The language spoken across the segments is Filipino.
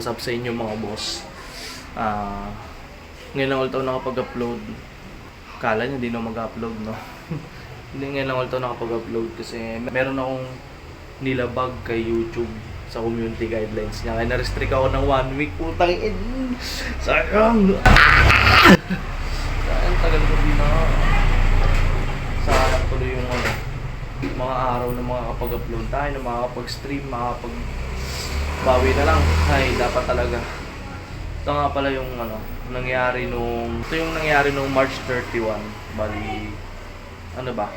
what's up sa inyo mga boss. Ah, ngayon lang ulit ako nakapag-upload. Kala nyo, hindi na mag-upload, no? Hindi ngayon lang ulit ako nakapag-upload kasi meron akong nilabag kay YouTube sa community guidelines niya. Kaya na-restrict ako ng one week. Putang in. Sayang. Ah! Sayang, tagal ko din na. Sayang tuloy yung ano, mga araw na makakapag-upload tayo, na makakapag-stream, makakapag bawi na lang. Ay, dapat talaga. Ito nga pala yung ano, nangyari nung, ito yung nangyari nung March 31. Bali, ano ba?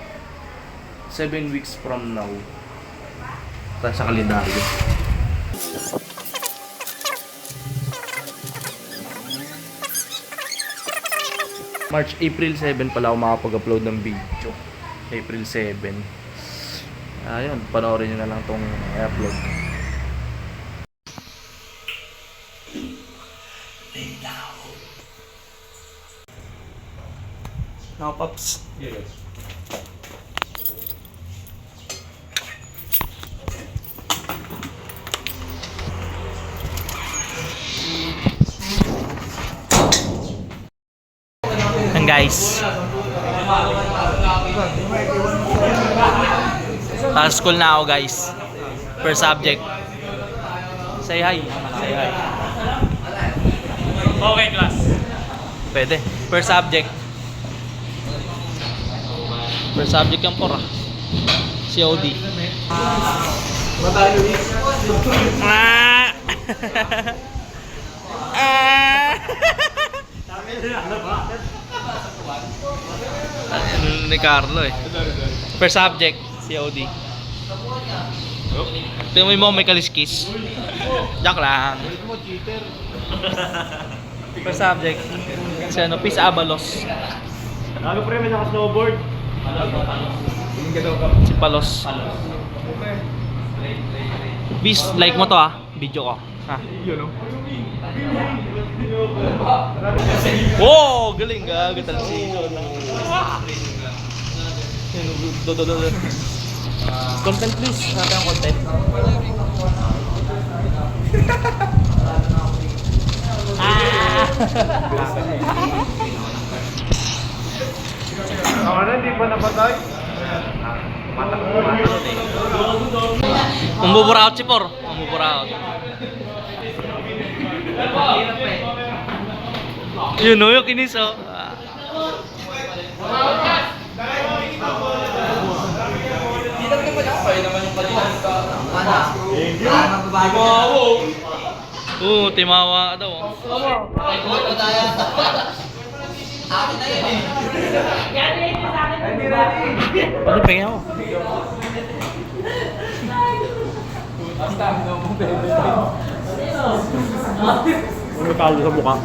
7 weeks from now. Tayo sa kalendaryo. March, April 7 pala ako makapag-upload ng video. April 7. Ayun, panoorin nyo na lang tong i-upload. Now, Pops. Yan guys. Sa school na ako guys. Per subject. Say hi. Say hi. Okay, class. Pwede. Per subject. Per subject por ah. COD. Ah! ah! Ano ni Carlo eh. Per subject, COD. Tingnan mo may kaliskis. Joke lang. Per subject. Si ano, Peace Abalos. Ano pre, may naka-snowboard? Si Palos. Bis, like mo to ah. Video ko. Ha. Yun o. Wow! Galing ga. Gatal si Do, do, do, do. Content please. Natin ang content. ah! Na, hindi pa napatay. Umbuburaot si Por. Umbuburaot. Yun o, yung kinis o. Oo, timawa ka daw. Ano pengen ako? May talo sa mukha.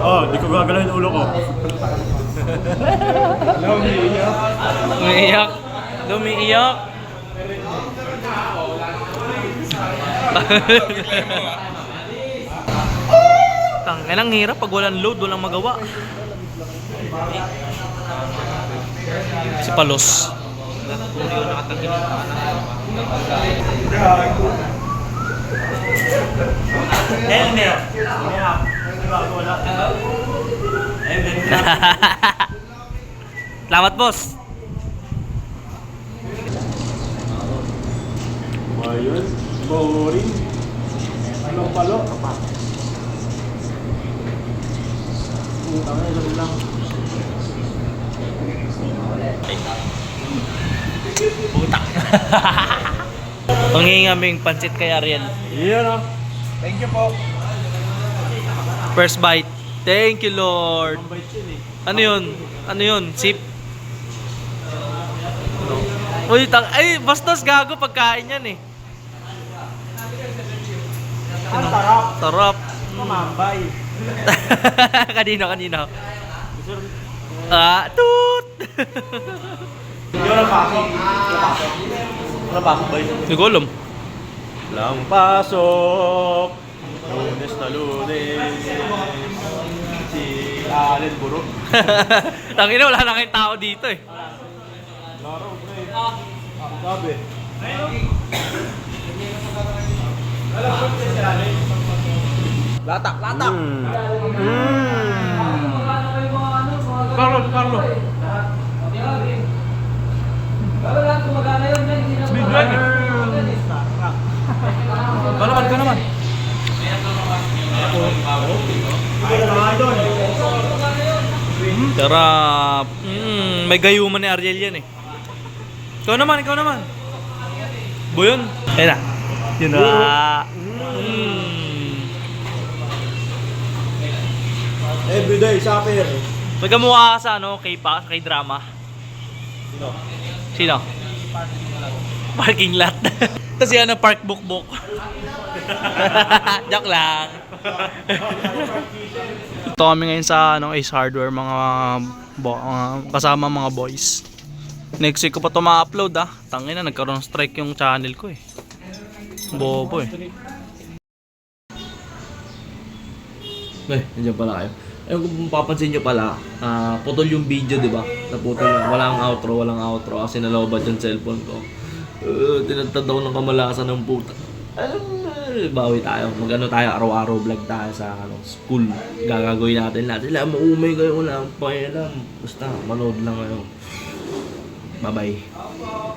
Oh, di ko gagalaw yung ulo ko. Umiiyak. Lumiiyak. Tang, ang hirap pag walang load, walang magawa. Si Palos. Helmet! Salamat, boss. Ayun, boring. Ano palo? Utang na, isa lang. Putak. Panghingi aming pansit kay Ariel. Yan ah. Thank you po. First bite. Thank you, Lord. Ano yun? Ano yun? Sip? Uy, tang ay, bastos gago pagkain yan eh. Ang tarap. Sarap. Mamambay. kanino, kanino? Ah, toot! Hindi ko napasok. Napasok ba yun? Lang pasok. Lunes na lunes. Sino Ah, Allen Buro. Tangina, wala na kayong tao dito eh. Laro, pre. Sabi. Latak, latak. Carlo, Carlo. Bigyan eh. Balakan ka naman. Sarap. Mm, may gayuman ni Ariel yan eh. Ikaw naman, ikaw naman. Boyon. Ayun na. Yun na. Mm. Everyday, shopper. Magkamukha ka sa ano, kay pa, kay drama. Sino? Sino? Parking lot. Tapos yan, park book book. Joke lang. Ito kami ngayon sa ano, Ace Hardware, mga bo, mga- kasama mga boys. Next week ko pa ito ma-upload ah. Tangin na, nagkaroon ng strike yung channel ko eh. Bobo eh. Eh, nandiyan pala kayo. Eh, kung papansin nyo pala, ah, putol yung video, di ba? Naputol lang. Walang outro, walang outro kasi nalobad yung cellphone ko. Uh, tinatad ako ng kamalasan ng puta. Alam mo, bawi tayo. Mag-ano tayo, araw-araw vlog tayo sa ano, school. Gagagawin natin lahat. Sila, maumay kayo, wala akong pakialam. Basta, manood lang kayo. Bye-bye.